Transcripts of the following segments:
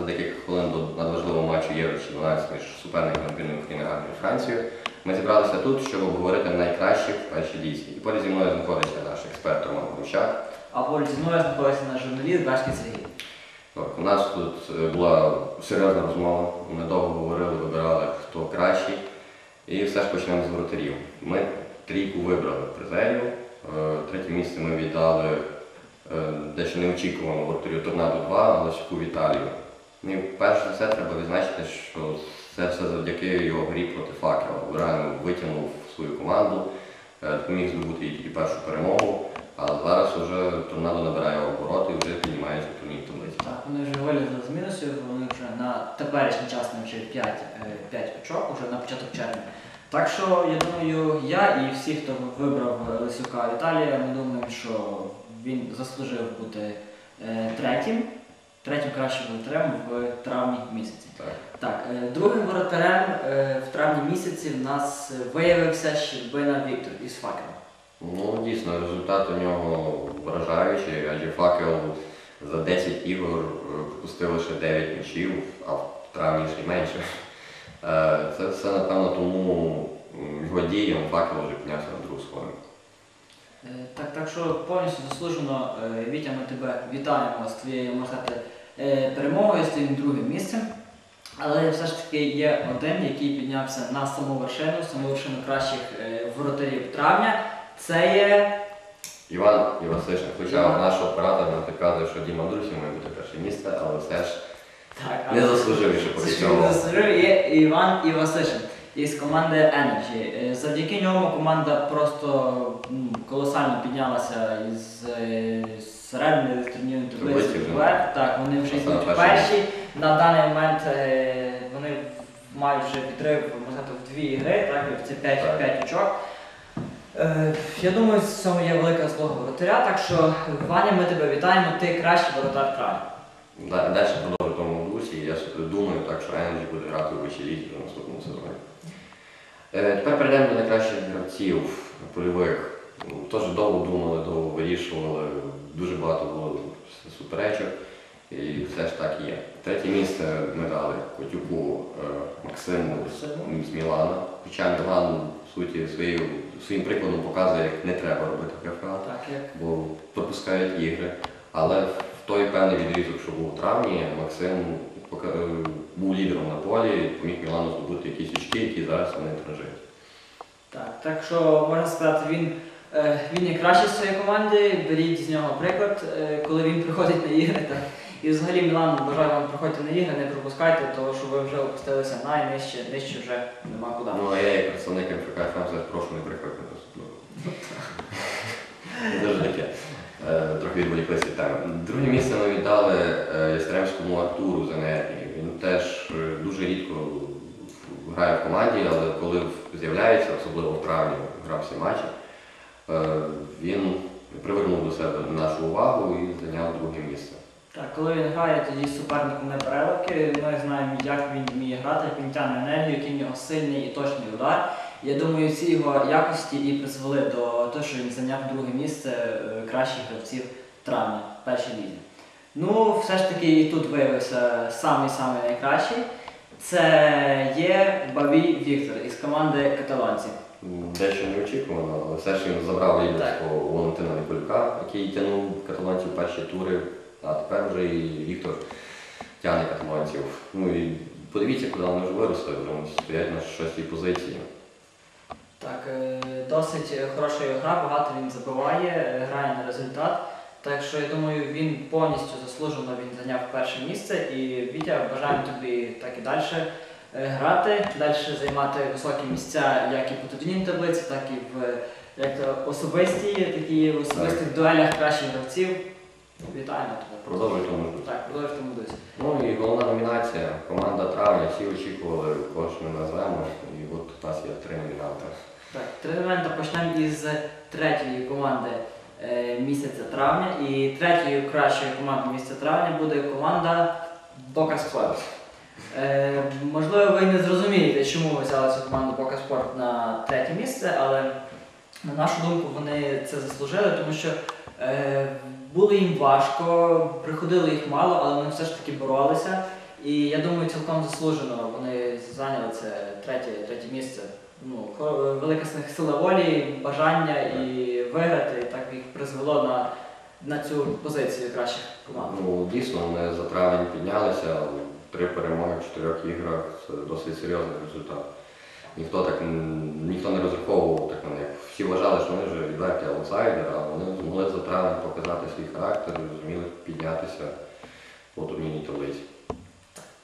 За декілька хвилин до надважливого матчу Євро 12 між суперниками України Англії і Францією. Ми зібралися тут, щоб обговорити найкращих в першій лізі. І поряд зі мною знаходиться наш експерт Роман Грущак. А поруч зі мною знаходиться наш журналіст Башкін Сергій. Так, у нас тут е, була серйозна розмова. Ми довго говорили, вибирали, хто кращий. І все ж почнемо з воротарів. Ми трійку вибрали призерів. Е, Третє місце ми віддали е, дещо неочікувано воротарю Торнадо 2, Галасюку Віталію. Ну, перш за все треба відзначити, що це все завдяки його грі проти факела. Реально витягнув свою команду, е, допоміг здобути їй тільки першу перемогу. А зараз вже торнадо набирає обороти і вже піднімається в турнірній таблиці. Так, вони вже вилізли з мінусів, вони вже на теперішній час навчили 5, 5 очок вже на початок червня. Так що я думаю, я і всі, хто вибрав Лисюка Віталія, ми думаємо, що він заслужив бути е, третім, третім кращим воротарем в травні місяці. Так. Так, е, другим воротарем е, в травні місяці в нас виявився Щербина Віктор із факела. Ну, дійсно, результат у нього вражаючий, адже факел за 10 ігор пропустив лише 9 м'ячів, а в травні ще й менше. Е, Це все, напевно, тому його діям факел вже піднявся на другу сходу. Е, Так, так що повністю заслужено, е, Вітя, ми тебе вітаємо з твоєю сказати, е, перемогою, з твоїм другим місцем. Але все ж таки є один, який піднявся на саму вершину, саму вершину кращих воротарів травня. Це є Іван Івасишин, хоча Іван. наш оператор нам підказує, що Діма Андрусів має бути перше місце, але все ж так, не заслужив ще поки цього. заслужив є Іван Івасишин із команди Energy. Е, Завдяки ньому команда просто колосально піднялася із середини турнірної таблиці вверх. Так, вони вже йдуть перші. перші. На даний момент е, вони мають вже підрив можна в дві ігри, так, це 5, Так. 5 очок. Е, Я думаю, в цьому є велика заслуга воротаря, так що Ваня, ми тебе вітаємо, ти кращий воротар. Да- Далі продовжу тому дусі. Я думаю, так що Енджі буде грати у вищій лізі в наступному сезоні. Е, Тепер перейдемо до найкращих гравців польових. Ну, Теж довго думали, довго вирішували, дуже багато було суперечок. І все ж так є. Третє місце ми дали Котюку е, Максиму з- Мілана. Хоча Мілан, в суті, своєю, своїм прикладом показує, як не треба робити КФА бо пропускають ігри. Але той певний відрізок, що був у травні, Максим е, був лідером на полі, поміг Мілану здобути якісь очки, які зараз вони тражують. Так, так що можна сказати, він, е, він є кращий в своїй команді, беріть з нього приклад, е, коли він приходить на ігри. Так. І взагалі Мілан бажаю вам приходити на ігри, не пропускайте, тому що ви вже опустилися найнижче, нижче вже нема куди. Ну а я як представник МФК ФМ ж прошу не приходити наступного. Дуже таке. Е, Трохи відволіклися. Друге місце ми віддали е, Ястремському Артуру з енергії. Він теж е, дуже рідко грає в команді, але коли з'являється, особливо в травні, грав всі матчі, е, він привернув до себе нашу увагу і зайняв друге місце. Так, коли він грає, тоді з суперником не переливки. Ми знаємо, як він вміє грати, як він тягне енергію, який в нього сильний і точний удар. Я думаю, всі його якості і призвели до того, що він зайняв друге місце е, кращих гравців травня першій лізі. Ну, все ж таки і тут виявився самий-самий найкращий. Це є Бабій Віктор із команди каталонців. М, Дещо неочікувано, але все ж він забрав лідерство у Валентина Николюка, який тягнув каталонців перші тури, а тепер вже і Віктор тягне каталонців. Ну і подивіться, куди вони вже виросли, вже стоять на шостій позиції. Так, е, досить хороша його гра, багато він забиває, е, грає на результат. Так що я думаю, він повністю заслужено він зайняв перше місце і Вітя бажаємо тобі так і далі грати, далі займати високі місця як і по турнірній таблиці, так і в е, як то, особистій, такі в особистих дуелях кращих гравців. Вітаємо тебе. Продовжуй тому. Так, продовжуй тому досі. Ну і головна номінація, команда травня, всі очікували, кого ж ми назвемо, і от у нас є три номінанти. Так, тренування почнемо із третьої команди е, місяця травня. І третьою кращою командою місяця травня буде команда Бока Спорт. Е, можливо, ви не зрозумієте, чому ми взяли цю команду Бока Спорт на третє місце, але На нашу думку, вони це заслужили, тому що е, було їм важко, приходило їх мало, але вони все ж таки боролися. І я думаю, цілком заслужено вони зайняли це третє, третє місце. Ну, велика з них сила волі, бажання і виграти, так їх призвело на, на цю позицію кращих команд. Ну, дійсно, ми за травень піднялися, три перемоги в чотирьох іграх це досить серйозний результат. Ніхто так ніхто не розраховував так на них. Всі вважали, що вони вже відверті аутсайдери, а вони змогли за травень показати свій характер і зуміли піднятися по турнірній таблиці.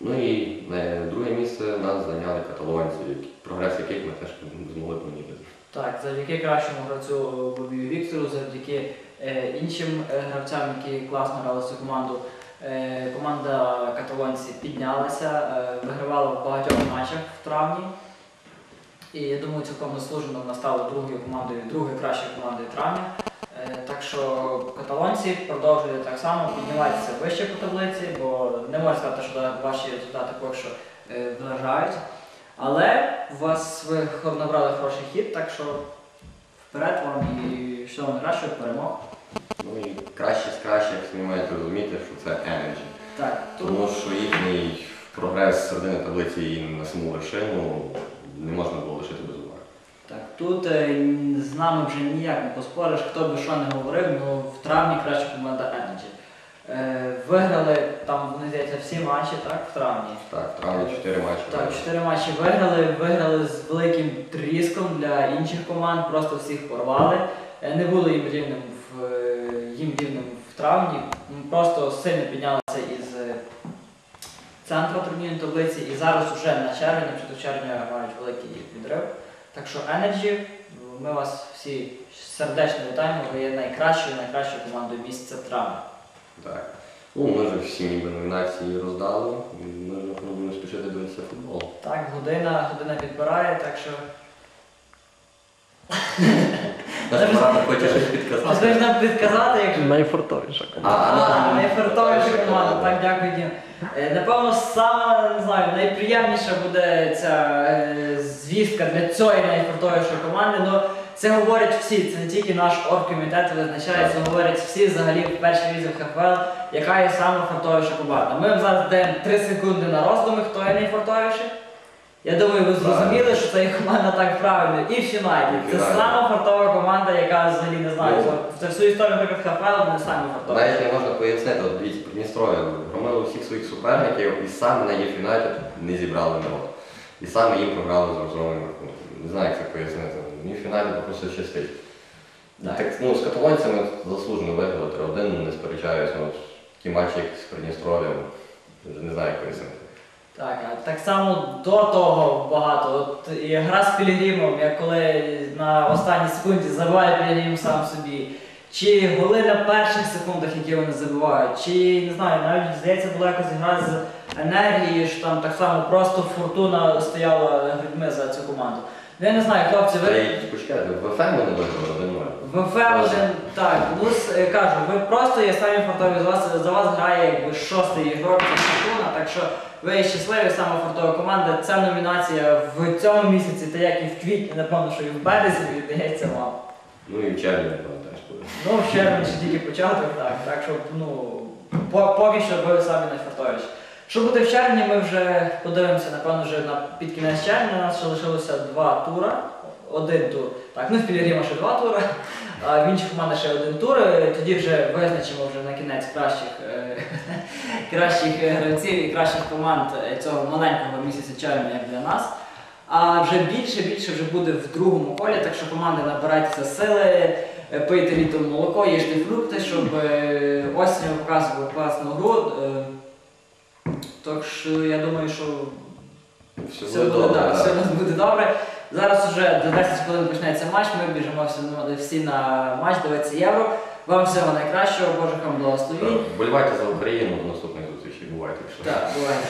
Ну і е, друге місце нас зайняли каталонці, прогрес яких ми теж змогли помітити. Так, завдяки кращому гравцю Бобію Віктору, завдяки е, іншим е, гравцям, які класно грали цю команду. Е, команда каталонці піднялася, е, вигравала в багатьох матчах в травні. І я думаю, цілком заслужено вона стала другою командою, другою кращою командою травня. Е, так що каталонці продовжують так само підніматися вище по таблиці, бо не можна сказати, що ваші результати поки що е, вражають. Але у вас ви набрали хороший хід, так що вперед вам і всього найкращого перемог. Ну і краще з кращих самі маєте розуміти, що це Energy. Так, тому Тому що їхній прогрес середини таблиці і на саму вершину не можна було лишити без. Так, тут е, з нами вже ніяк не поспориш, хто би що не говорив, ну в травні краща команда Energy. Е, виграли там, вони здається, всі матчі, так, в травні. Так, в травні 4 матчі. Так, чотири матчі виграли, виграли з великим тріском для інших команд, просто всіх порвали. Е, Не було їм рівним в е, їм рівним в травні. Просто сильно піднялися із е, центру турнірної таблиці і зараз уже на червень, чи до червня мають великий відрив. Так що Energy, ми вас всі сердечно вітаємо, ви є найкращою, найкращою командою місяця травня. Так. Ну, ми вже всі ніби номінації роздали. Ми вже пробуємо спішити дивитися футбол. Так, година, година підбирає, так що Наш оператор хоче щось Можеш підказати. нам підказати, якщо Найфортовіша команда. А, найфартовіша команда, так, дякую, Дім. Е, Напевно, саме не знаю, найприємніша буде ця е, звістка для цієї найфартовішої команди. Ну, це говорять всі, це не тільки наш оргкомітет визначає, це говорять всі взагалі в першій лізі в ХФЛ, яка є саме команда. Ми вам зараз даємо 3 секунди на роздуми, хто є найфартовіший. Я думаю, ви зрозуміли, що це команда так правильно. І в Юнайтед. Це Юнайтед. сама фартова команда, яка взагалі не знаю. Ну. Це всю історію, наприклад, ХФЛ, не самі фартові. Навіть не можна пояснити, от дивіться, Придністров'я громили всіх своїх суперників і саме на їх Юнайтед не зібрали народ. І саме їм програли з розгромним рахунком. Не знаю, як це пояснити. Їх Юнайтед просто щастить. Так. Так, ну, з каталонцями заслужено виграли 3-1, не сперечаюся. Ну, ті матчі, як з Придністров'ям, вже не знаю, як пояснити. Так, а так само до того багато. От і гра з Пілігримом, як коли на останній секунді забиває Пілігрим сам собі. Чи голи на перших секундах, які вони забивають, чи не знаю, навіть здається, була якась гра з енергією, що там так само просто фортуна стояла грудьми за цю команду. Ну я не знаю, хлопці, ви. Почекайте, в ФМ вони виграли 1-0. ВФ один, так, плюс е, кажу, ви просто є самі фартові, за вас, за вас грає якби шостий ігрок, це так що ви щасливі, сама фартова команда. Ця номінація в цьому місяці, та як і в квітні, напевно, що і в березні віддається вам. Ну і в червні, напевно, теж буде. Ну, в червні ще тільки початок, так. Так що, ну, по- поки що ви самі найфартовіші. Що буде в червні, ми вже подивимося, напевно, вже на під кінець червня. У нас ще лишилося два тура. Один тур. Так, ну в Пілігрима ще два тури, а в інших командах ще один тур. Е, Тоді вже визначимо вже на кінець кращих, е, кращих е, гравців і кращих команд цього маленького місяця червня, як для нас. А вже більше, більше вже буде в другому колі, так що команди набирайтеся сили, пийте літом молоко, їжте фрукти, щоб осінню показували класну гру. Так що я думаю, що Все все буде буде, да, все буде добре. Зараз вже до 10 хвилин почнеться матч, ми біжимо всі, на матч, дивитися євро. Вам всього найкращого, Боже вам благословінь. Вболівайте за Україну в наступних зустрічі, Бувайте. Так, бувайте.